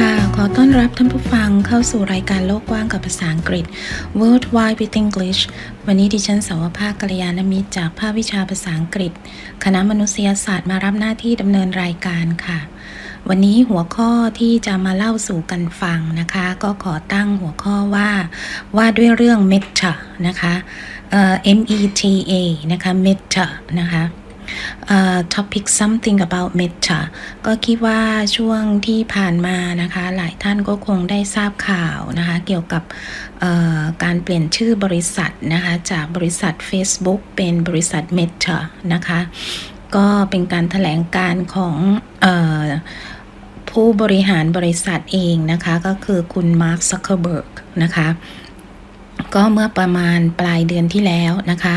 ค่ะ ขอต้อนรับท่านผู้ฟังเข้าสู่รายการโลกกว้างกับภาษาอังกฤษ World Wide with English วันนี้ดิฉันสาวภาคกัลยาณมิตรจากภาควิชาภาษาอังกฤษ คณะมนุษยศาสตร์มารับหน้าที่ดำเนินรายการค่ะ วันนี้หัวข้อที่จะมาเล่าสู่กันฟังนะคะ ก็ขอตั้งหัวข้อว่าว่าด้วยเรื่อง meta นะคะ M E T A นะคะ meta นะคะเอ่อ topic something about meta ก็คิดว่าช่วงที่ผ่านมานะคะ หลายท่านก็คงได้ทราบข่าวนะคะ เกี่ยวกับการเปลี่ยนชื่อบริษัทนะคะ จากบริษัท Facebook เป็นบริษัท Meta นะคะ ก็เป็นการถแถลงการของออผู้บริหารบริษัทเองนะคะ ก็คือคุณมาร์คซักเคอร์เบิร์กนะคะ ก็เมื่อประมาณปลายเดือนที่แล้วนะคะ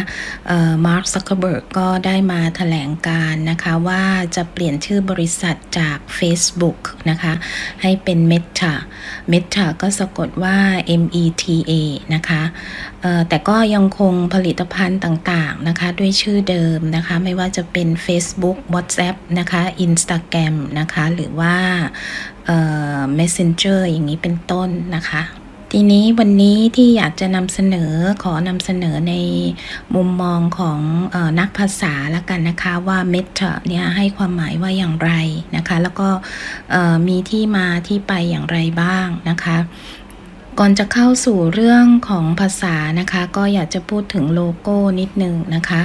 มาร์คซักเคอเบิร์กก็ได้มาถแถลงการนะคะว่าจะเปลี่ยนชื่อบริษัทจาก Facebook นะคะให้เป็น Meta Meta ก็สะกดว่า M E T A นะคะแต่ก็ยังคงผลิตภัณฑ์ต่างๆนะคะด้วยชื่อเดิมนะคะไม่ว่าจะเป็น Facebook WhatsApp นะคะ Instagram นะคะหรือว่าเอ่อ Messenger อย่างนี้เป็นต้นนะคะ ทีนี้วันนี้ที่อยากจะนำเสนอขอนำเสนอในมุมมองของออนักภาษาละกันนะคะว่า meta เนี่ยให้ความหมายว่าอย่างไรนะคะ แล้วก็มีที่มาที่ไปอย่างไรบ้างนะคะ ก่อนจะเข้าสู่เรื่องของภาษานะคะ ก็อยากจะพูดถึงโลโก้นิดนึงนะคะ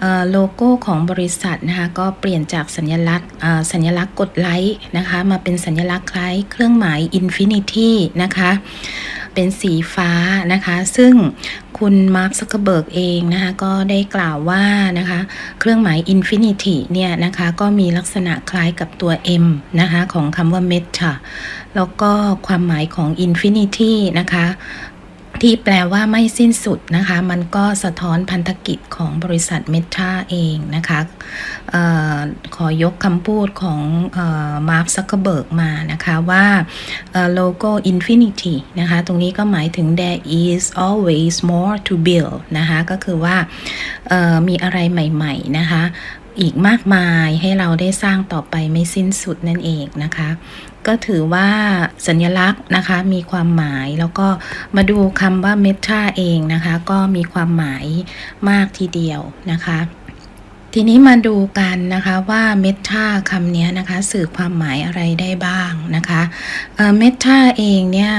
เออโลโก้ของบริษัทนะคะก็เปลี่ยนจากสัญลักษณ์อ่าสัญลักษณ์กดไลค์นะคะ มาเป็นสัญลักษณ์คล้ายเครื่องหมายอินฟินิตี้นะคะ เป็นสีฟ้านะคะ ซึ่ง คุณมาร์คซักเกอร์เบิร์กเองนะคะก็ได้กล่าวว่านะคะเครื่องหมายอินฟินิตี้เนี่ยนะคะก็มีลักษณะคล้ายกับตัว M นะคะของคำว่า Meta แล้วก็ความหมายของ Infinity นะคะ ที่แปลว่าไม่สิ้นสุดนะคะ มันก็สะท้อนพันธกิจของบริษัท Meta เองนะคะออขอยกคำพูดของมาร์คซักเคเบิร์กมานะคะว่าโลโก้ Infinity นะคะ ตรงนี้ก็หมายถึง there is always more to build นะคะ ก็คือว่ามีอะไรใหม่ ๆ นะคะ อีกมากมายให้เราได้สร้างต่อไปไม่สิ้นสุดนั่นเองนะคะ ก็ถือว่าสัญลักษณ์นะคะมีความหมายแล้วก็มาดูคำว่าเมตราเองนะคะ ก็มีความหมายมากทีเดียวนะคะ ทีนี้มาดูกันนะคะว่า Meta คำนี้นะคะสื่อความหมายอะไรได้บ้างนะคะเมตาเองเนี่ย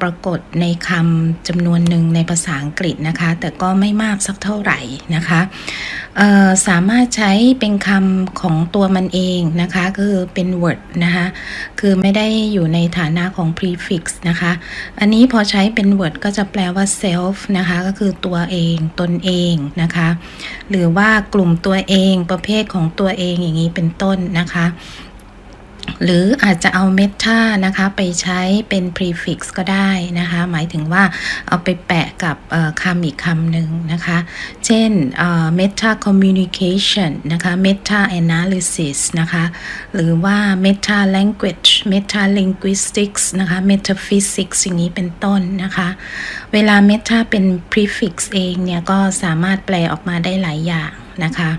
ปรากฏในคำจำนวนหนึ่งในภาษาอังกฤษนะคะ แต่ก็ไม่มากสักเท่าไหร่นะคะสามารถใช้เป็นคำของตัวมันเองนะคะคือเป็น word นะคะคือไม่ได้อยู่ในฐานะของ prefix นะคะ อันนี้พอใช้เป็น word ก็จะแปลว่า self นะคะก็คือตัวเองตนเองนะคะ หรือว่ากลุ่มตัวเองประเภทของตัวเองอย่างนี้เป็นต้นนะคะ หรืออาจจะเอา meta นะคะไปใช้เป็น prefix ก็ได้นะคะ หมายถึงว่าเอาไปแปะกับคำอีกคำหนึ่งนะคะ เช่นเอ่อ meta communication นะคะ meta analysis นะคะ หรือว่า meta language meta linguistics นะคะ metaphysics อย่างนี้เป็นต้นนะคะ เวลา meta เป็น prefix เองเนี่ย ก็สามารถแปลออกมาได้หลายอย่าง นะคะ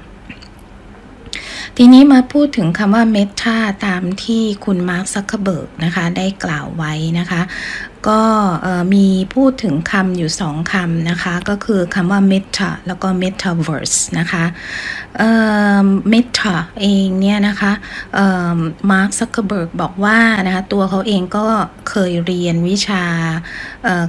ทีนี้มาพูดถึงคำว่าเมตาตามที่คุณมาร์คซักเคเบิร์กนะคะ ได้กล่าวไว้นะคะ ก็มีพูดถึงคำอยู่สองคำนะคะ ก็คือคำว่าเมตาแล้วก็เมตาเวิร์สนะคะ เอ่อ Meta เองเนี่ยนะคะมาร์คซักเคเบิร์กบอกว่านะคะตัวเขาเองก็เคยเรียนวิชา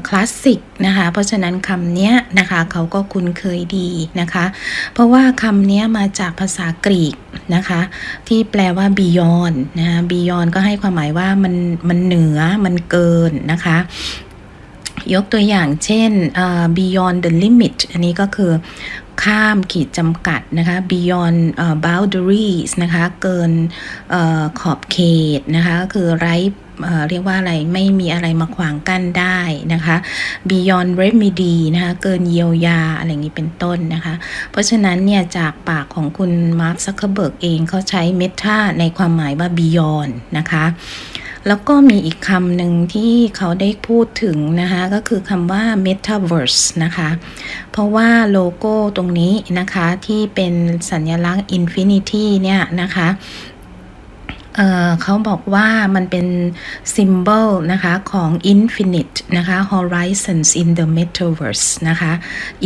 คลาสสิกนะคะเพราะฉะนั้นคำนี้นะคะเขาก็คุ้นเคยดีนะคะ เพราะว่าคำนี้มาจากภาษากรีกนะคะที่แปลว่า beyond นะคะ beyond ก็ให้ความหมายว่ามันมันเหนือมันเกินนะคะยกตัวอย่างเช่น uh, beyond the limit อันนี้ก็คือ ข้ามขีดจำกัดนะคะ beyond uh, boundaries นะคะ เกินอขอบเขตนะคะก็คือไร้เรียกว่าอะไรไม่มีอะไรมาขวางกั้นได้นะคะ beyond remedy นะคะ เกินเยียวยาอะไรอย่างนี้เป็นต้นนะคะ เพราะฉะนั้นเนี่ยจากปากของคุณมาร์คซักเคเบิร์กเองเขาใช้ meta ในความหมายว่า beyond นะคะ แล้วก็มีอีกคำหนึ่งที่เขาได้พูดถึงนะคะ ก็คือคำว่า metaverse นะคะ เพราะว่าโลโก้ตรงนี้นะคะที่เป็นสัญลักษณ์ infinity เนี่ยนะคะ เขาบอกว่ามันเป็น symbol นะคะของ infinite นะคะ horizons in the metaverse นะคะ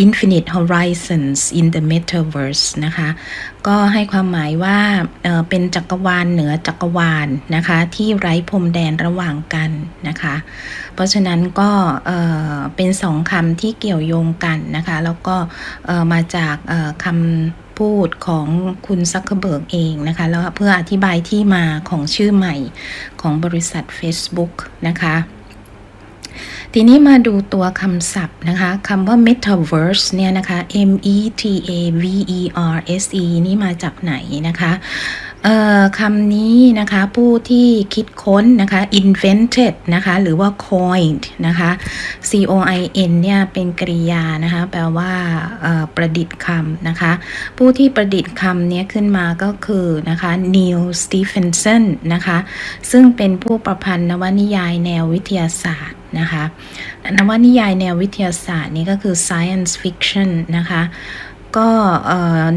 infinite horizons in the metaverse นะคะก็ให้ความหมายว่าเป็นจักรวาลเหนือจักรวาลนะคะที่ไร้พรมแดนระหว่างกันนะคะ เพราะฉะนั้นก็เป็นสองคำที่เกี่ยวโยงกันนะคะ แล้วก็มาจากคำ พูดของคุณซักเคเบิร์กเองนะคะ แล้วเพื่ออธิบายที่มาของชื่อใหม่ของบริษัท Facebook นะคะทีนี้มาดูตัวคำศัพท์นะคะคำว่า metaverse เนี่ยนะคะ M E T A V E R S E นี่มาจากไหนนะคะ คำนี้นะคะผู้ที่คิดค้นนะคะ invented นะคะหรือว่า coined นะคะ C O I N เนี่ยเป็นกริยานะคะแปลว่าประดิษฐ์คำนะคะ ผู้ที่ประดิษฐ์คำนี้ขึ้นมาก็คือนะคะ Neil Stephenson นะคะซึ่งเป็นผู้ประพันธ์นวนิยายแนววิทยาศาสตร์นะคะนวนิยายแนววิทยาศาสตร์นี่ก็คือ science fiction นะคะ ก็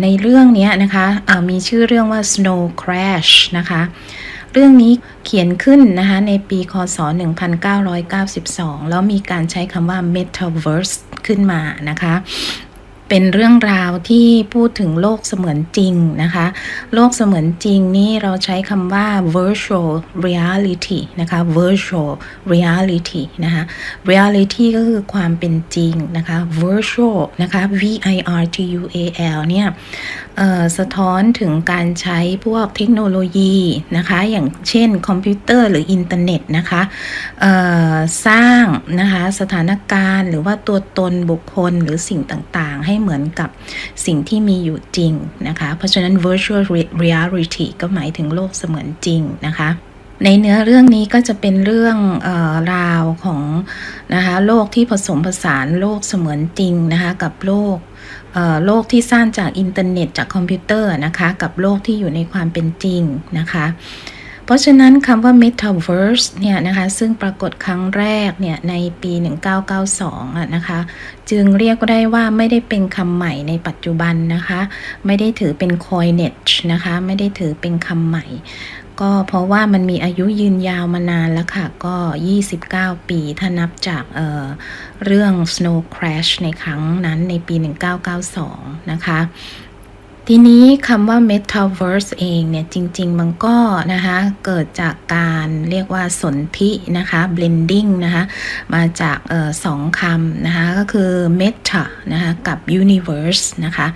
ในเรื่องนี้นะคะมีชื่อเรื่องว่า Snow Crash นะคะเรื่องนี้เขียนขึ้นนะคะในปีคศ 1992 แล้วมีการใช้คำว่า Metaverse ขึ้นมานะคะ เป็นเรื่องราวที่พูดถึงโลกเสมือนจริงนะคะ โลกเสมือนจริงนี่เราใช้คำว่า virtual reality นะคะ virtual reality นะคะ reality ก็คือความเป็นจริงนะคะ virtual นะคะ v i r t u a l เนี่ยเอ่อสะท้อนถึงการใช้พวกเทคโนโลยีนะคะ อย่างเช่นคอมพิวเตอร์หรืออินเทอร์เน็ตนะคะเอ่อสร้างนะคะสถานการณ์หรือว่าตัวตนบุคคลหรือสิ่งต่างๆ ให้เหมือนกับสิ่งที่มีอยู่จริงนะคะ เพราะฉะนั้น virtual reality ก็หมายถึงโลกเสมือนจริงนะคะในเนื้อเรื่องนี้ก็จะเป็นเรื่องออราวของนะคะโลกที่ผสมผสานโลกเสมือนจริงนะคะกับโลกโลกที่สร้างจากอินเทอร์เน็ตจากคอมพิวเตอร์นะคะกับโลกที่อยู่ในความเป็นจริงนะคะ เพราะฉะนั้นคำว่า metaverse เนี่ยนะคะซึ่งปรากฏครั้งแรกเนี่ยในปี 1992อะนะคะจึงเรียกได้ว่าไม่ได้เป็นคำใหม่ในปัจจุบันนะคะ ไม่ได้ถือเป็น coinage นะคะ ไม่ได้ถือเป็นคำใหม่ ก็เพราะว่ามันมีอายุยืนยาวมานานแล้วค่ะ ก็ 29 ปีถ้านับจากเเรื่อง Snow Crash ในครั้งนั้นในปี 1992 นะคะ ทีนี้คำว่า Metaverse เองเนี่ยจริง ๆ มันก็นะคะเกิดจากการเรียกว่าสนธินะคะ blending นะคะมาจากออสองคำนะคะก็คือ Meta นะคะกับ Universe นะคะ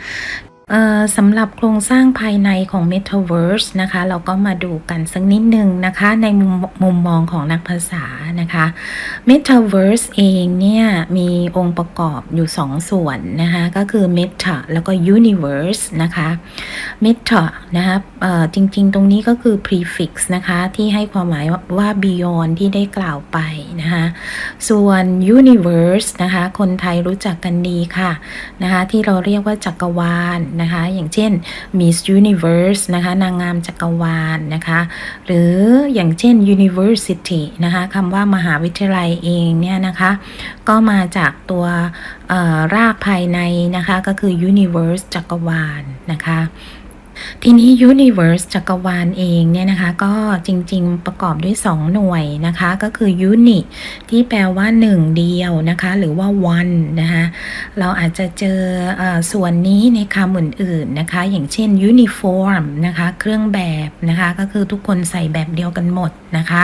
สำหรับโครงสร้างภายในของ Metaverse นะคะ เราก็มาดูกันสักนิดนึงนะคะ ในมุมมุมมองของนักภาษานะคะ Metaverse เองเนี่ย มีองค์ประกอบอยู่2ส่วนนะคะ ก็คือ Meta แล้วก็ Universe นะคะ Meta นะคะจริงๆ ตรงนี้ก็คือ prefix นะคะ ที่ให้ความหมายว่า beyond ที่ได้กล่าวไปนะคะ ส่วน Universe นะคะ คนไทยรู้จักกันดีค่ะนะคะ ที่เราเรียกว่าจักรวาลนะคะ อย่างเช่น Miss Universe นะคะ นางงามจักรวาลนะคะ หรืออย่างเช่น University นะคะคำว่ามหาวิทยาลัยเองเนี่ยนะคะ ก็มาจากตัวรากภายในนะคะ ก็คือ Universe จักรวาลนะคะ ทีนี้ Universe จักรวาลเองเนี่ยนะคะ ก็จริงๆประกอบด้วย 2 หน่วยนะคะ ก็คือ Unit ที่แปลว่า 1 เดียวนะคะ หรือว่า one นะคะเราอาจจะเจออส่วนนี้ในคำอื่นๆนะคะ อย่างเช่น uniform นะคะ เครื่องแบบนะคะ ก็คือทุกคนใส่แบบเดียวกันหมดนะคะ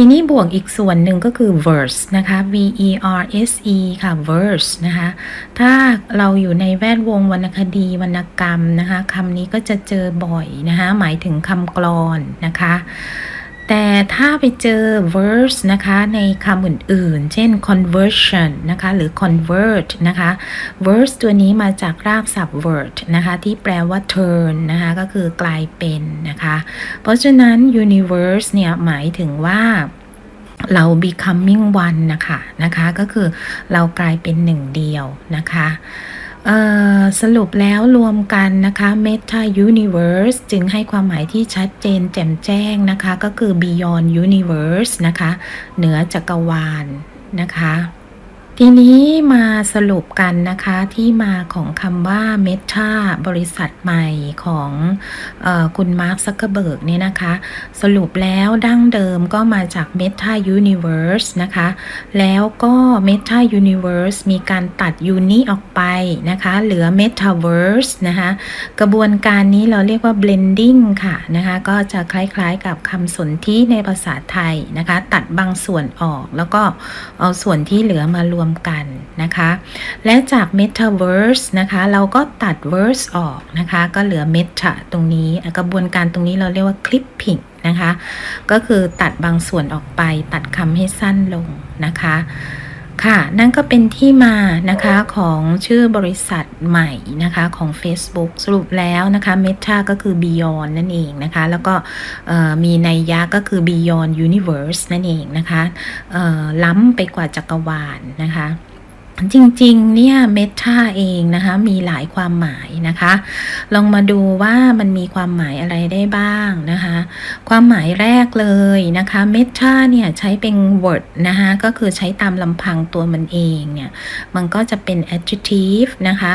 ทีนี้บวกอีกส่วนหนึ่งก็คือ verse นะคะ v e r s e ค่ะ verse นะคะ ถ้าเราอยู่ในแวดวงวรรณคดีวรรณกรรมนะคะคำนี้ก็จะเจอบ่อยนะคะ หมายถึงคำกลอนนะคะ แต่ถ้าไปเจอ verse นะคะในคำอื่นๆ เช่น conversion นะคะหรือ convert นะคะ verse ตัวนี้มาจากรากศัพท์ word นะคะที่แปลว่า turn นะคะก็คือกลายเป็นนะคะ เพราะฉะนั้น universe เนี่ยหมายถึงว่าเรา becoming one นะคะนะคะก็คือเรากลายเป็นหนึ่งเดียวนะคะ สรุปแล้วรวมกันนะคะ Meta Universe จึงให้ความหมายที่ชัดเจนแจ่มแจ้งนะคะ ก็คือ Beyond Universe นะคะ เหนือจักรวาลนะคะ ทีนี้มาสรุปกันนะคะที่มาของคำว่า Meta บริษัทใหม่ของออคุณมาร์คซักเกอร์เบิร์กเนี่ยนะคะ สรุปแล้วดั้งเดิมก็มาจาก Meta Universe นะคะ แล้วก็ Meta Universe มีการตัด Uni ออกไปนะคะ เหลือ Metaverse นะคะ กระบวนการนี้เราเรียกว่า blending ค่ะนะคะ ก็จะคล้ายๆกับคำสนที่ในภาษาไทยนะคะ ตัดบางส่วนออกแล้วก็เอาส่วนที่เหลือมารวมกันนะคะ และจาก Metaverse นะคะเราก็ตัด verse ออกนะคะ ก็เหลือ Meta ตรงนี้กระบวนการตรงนี้เราเรียกว่า clipping นะคะ ก็คือตัดบางส่วนออกไปตัดคำให้สั้นลงนะคะ ค่ะ นั่นก็เป็นที่มานะคะของชื่อบริษัทใหม่นะคะของ Facebook สรุปแล้วนะคะ Meta ก็คือ Beyond นั่นเองนะคะ แล้วก็มีนัยยะก็คือ Beyond Universe นั่นเองนะคะล้ำไปกว่าจักรวาลนะคะจริงๆ เนี่ยเมตาเองนะคะมีหลายความหมายนะคะ ลองมาดูว่ามันมีความหมายอะไรได้บ้างนะคะ ความหมายแรกเลยนะคะเมตาเนี่ยใช้เป็น word นะคะก็คือใช้ตามลำพังตัวมันเองเนี่ยมันก็จะเป็น adjective นะคะ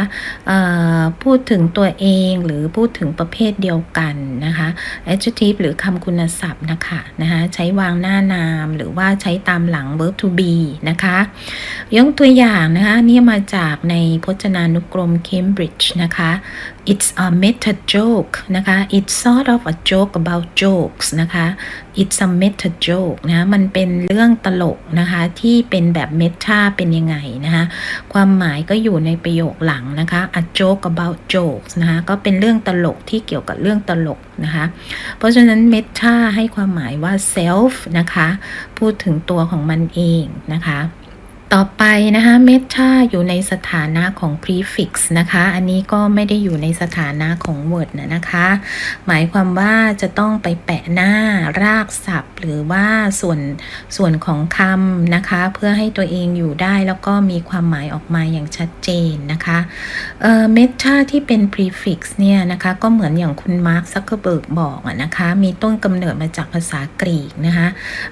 พูดถึงตัวเองหรือพูดถึงประเภทเดียวกันนะคะ adjective หรือคำคุณศัพท์นะคะนะคะใช้วางหน้านามหรือว่าใช้ตามหลัง verb to be นะคะยกตัวอย่างนะคะนี่มาจากในพจนานุกรม Cambridge นะคะ it's a meta joke นะคะ it's sort of a joke about jokes นะคะ it's a meta joke นะมันเป็นเรื่องตลกนะคะ ที่เป็นแบบ meta เป็นยังไงนะคะความหมายก็อยู่ในประโยคหลังนะคะ a joke about jokes นะคะก็เป็นเรื่องตลกที่เกี่ยวกับเรื่องตลกนะคะ เพราะฉะนั้น meta ให้ความหมายว่า self นะคะ พูดถึงตัวของมันเองนะคะ ต่อไปนะคะ meta อยู่ในสถานะของ prefix นะคะ อันนี้ก็ไม่ได้อยู่ในสถานะของ word นะนะคะ หมายความว่าจะต้องไปแปะหน้ารากศัพท์ หรือว่าส่วนส่วนของคำนะคะ เพื่อให้ตัวเองอยู่ได้แล้วก็มีความหมายออกมาอย่างชัดเจนนะคะเอ่อ meta ที่เป็น prefix เนี่ยนะคะ ก็เหมือนอย่างคุณมาร์คซักเคอร์เบิร์กบอกอะนะคะ มีต้นกำเนิดมาจากภาษากรีกนะคะ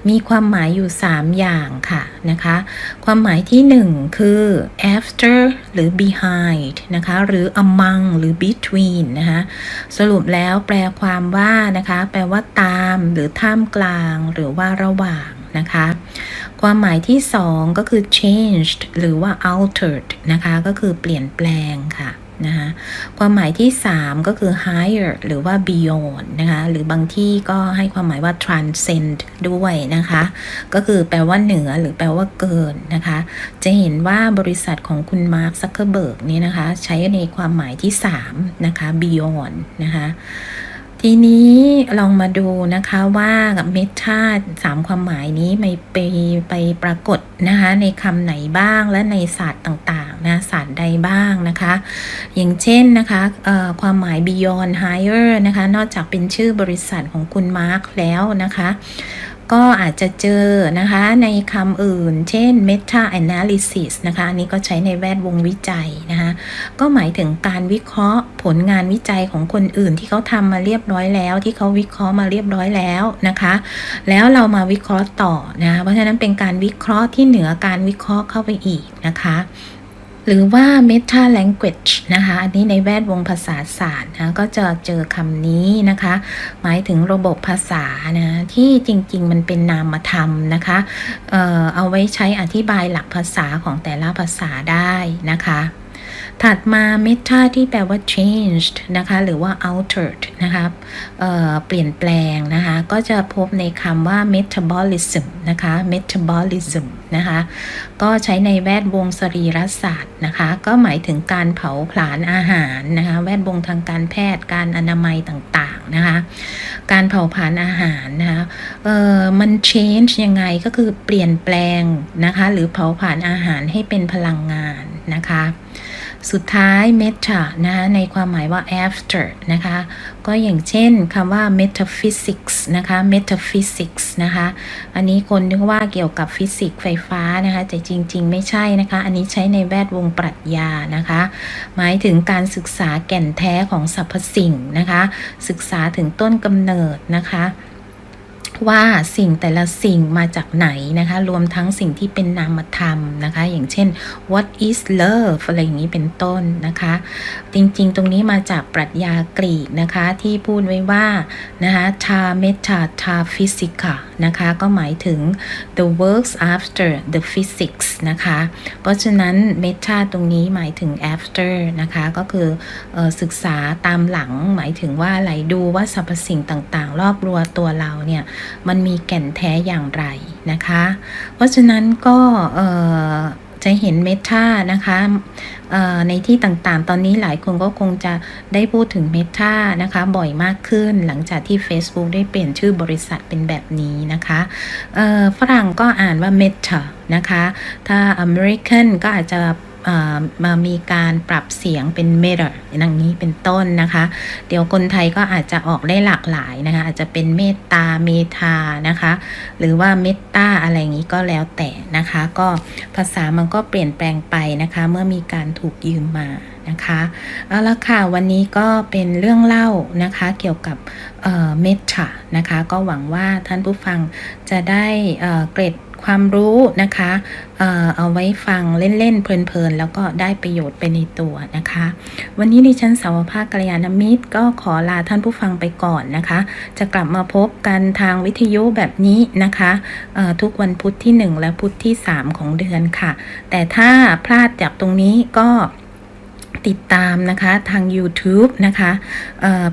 มีความหมายอยู่ 3 อย่างค่ะนะคะ ความหมายายที่ 1 คือ after หรือ behind นะคะ หรือ among หรือ between นะคะสรุปแล้วแปลความว่านะคะ แปลว่าตาม หรือท่ามกลาง หรือว่าระหว่างนะคะ ความหมายที่ 2 ก็คือ changed หรือว่า altered นะคะ ก็คือเปลี่ยนแปลงค่ะ นะคะความหมายที่ 3 ก็คือ higher หรือว่า beyond นะคะหรือบางที่ก็ให้ความหมายว่า transcend ด้วยนะคะ ก็คือแปลว่าเหนือหรือแปลว่าเกินนะคะ จะเห็นว่าบริษัทของคุณมาร์คซักเคอร์เบิร์กนี่นะคะ ใช้ในความหมายที่ 3 นะคะ beyond นะคะ ทีนี้ลองมาดูนะคะว่ากับเมทาสามความหมายนี้ไปไปไปปรากฏนะคะในคำไหนบ้างและในศาสตร์ต่างๆนะศาสตร์ใดบ้างนะคะ อย่างเช่นนะคะเอ่อความหมาย beyond higher นะคะ นอกจากเป็นชื่อบริษัทของคุณมาร์คแล้วนะคะ ก็อาจจะเจอนะคะในคำอื่น เช่น meta analysis นะคะอันนี้ก็ใช้ในแวดวงวิจัยนะคะก็หมายถึงการวิเคราะห์ผลงานวิจัยของคนอื่นที่เขาทำมาเรียบร้อยแล้ว ที่เขาวิเคราะห์มาเรียบร้อยแล้วนะคะ แล้วเรามาวิเคราะห์ต่อนะเพราะฉะนั้นเป็นการวิเคราะห์ที่เหนือการวิเคราะห์เข้าไปอีกนะคะ หรือว่า meta language นะคะ อันนี้ในแวดวงภาษาศาสตร์นะก็จะเจอคำนี้นะคะ หมายถึงระบบภาษานะที่จริง ๆ มันเป็นนามธรรมนะคะเอ่อเอาไว้ใช้อธิบายหลักภาษาของแต่ละภาษาได้นะคะ ถัดมา meta ที่แปลว่า changed นะคะ หรือว่า altered นะคะเเปลี่ยนแปลงนะคะ ก็จะพบในคำว่า metabolism นะคะ metabolism นะคะ ก็ใช้ในแวดวงสรีรศาสตร์นะคะ ก็หมายถึงการเผาผลาญอาหารนะคะ แวดวงทางการแพทย์ การอนามัยต่างๆนะคะ การเผาผลาญอาหารนะคะเออมัน change ยังไงก็คือเปลี่ยนแปลงนะคะ หรือเผาผลาญอาหารให้เป็นพลังงานนะคะ สุดท้าย meta นะคะในความหมายว่า after นะคะ ก็อย่างเช่นคำว่า metaphysics นะคะ metaphysics นะคะ อันนี้คนนึกว่าเกี่ยวกับฟิสิกส์ไฟฟ้านะคะ แต่จริง ๆ ไม่ใช่นะคะ อันนี้ใช้ในแวดวงปรัชญานะคะ หมายถึงการศึกษาแก่นแท้ของสรรพสิ่งนะคะ ศึกษาถึงต้นกำเนิดนะคะ ว่าสิ่งแต่ละสิ่งมาจากไหนนะคะ รวมทั้งสิ่งที่เป็นนามธรรมนะคะ อย่างเช่น what is love อะไรอย่างนี้เป็นต้นนะคะ จริงๆ ตรงนี้มาจากปรัชญากรีกนะคะที่พูดไว้ว่านะคะ ta meta ta physica นะคะ ก็หมายถึง the works after the physics นะคะ เพราะฉะนั้น meta ตรงนี้หมายถึง after นะคะก็คือออศึกษาตามหลังหมายถึงว่าอะไรดูว่าสรรพสิ่งต่างๆ รอบรัวตัวเราเนี่ยมันมีแก่นแท้อย่างไรนะคะ เพราะฉะนั้นก็จะเห็นเมตานะคะในที่ต่างๆ ตอนนี้หลายคนก็คงจะได้พูดถึงเมตานะคะ บ่อยมากขึ้นหลังจากที่ Facebook ได้เปลี่ยนชื่อบริษัทเป็นแบบนี้นะคะฝรั่งก็อ่านว่า Meta นะคะ ถ้าอเมริกันก็อาจจะ มามีการปรับเสียงเป็น Meta อย่างนี้เป็นต้นนะคะ เดี๋ยวคนไทยก็อาจจะออกได้หลากหลายนะคะ อาจจะเป็นเมตตาเมทานะคะ หรือว่าเมตตาอะไรอย่างนี้ก็แล้วแต่นะคะ ก็ภาษามันก็เปลี่ยนแปลงไปนะคะ เมื่อมีการถูกยืมมานะคะเอาละค่ะวันนี้ก็เป็นเรื่องเล่านะคะเกี่ยวกับเมตตานะคะ ก็หวังว่าท่านผู้ฟังจะได้เอ่อเกร็ด ความรู้นะคะเอ่อเอาไว้ฟังเล่นๆเพลินๆ แล้วก็ได้ประโยชน์ไปในตัวนะคะ วันนี้ดิฉันสาวภาคกัลยาณมิตร ก็ขอลาท่านผู้ฟังไปก่อนนะคะ จะกลับมาพบกันทางวิทยุแบบนี้นะคะเอ่อทุกวันพุธที่ 1 และพุธที่ 3 ของเดือนค่ะ แต่ถ้าพลาดจากตรงนี้ก็ ติดตามนะคะทาง YouTube นะคะ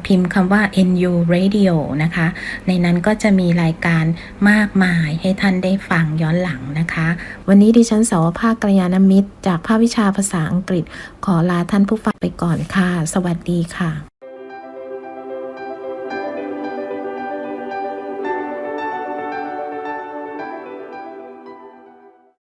พิมพ์คำว่า NU Radio นะคะ ในนั้นก็จะมีรายการมากมายให้ท่านได้ฟังย้อนหลังนะคะ วันนี้ดิฉันสาวภาคกระยาณมิตร จากภาควิชาภาษาอังกฤษ ขอลาท่านผู้ฟังไปก่อนค่ะ สวัสดีค่ะ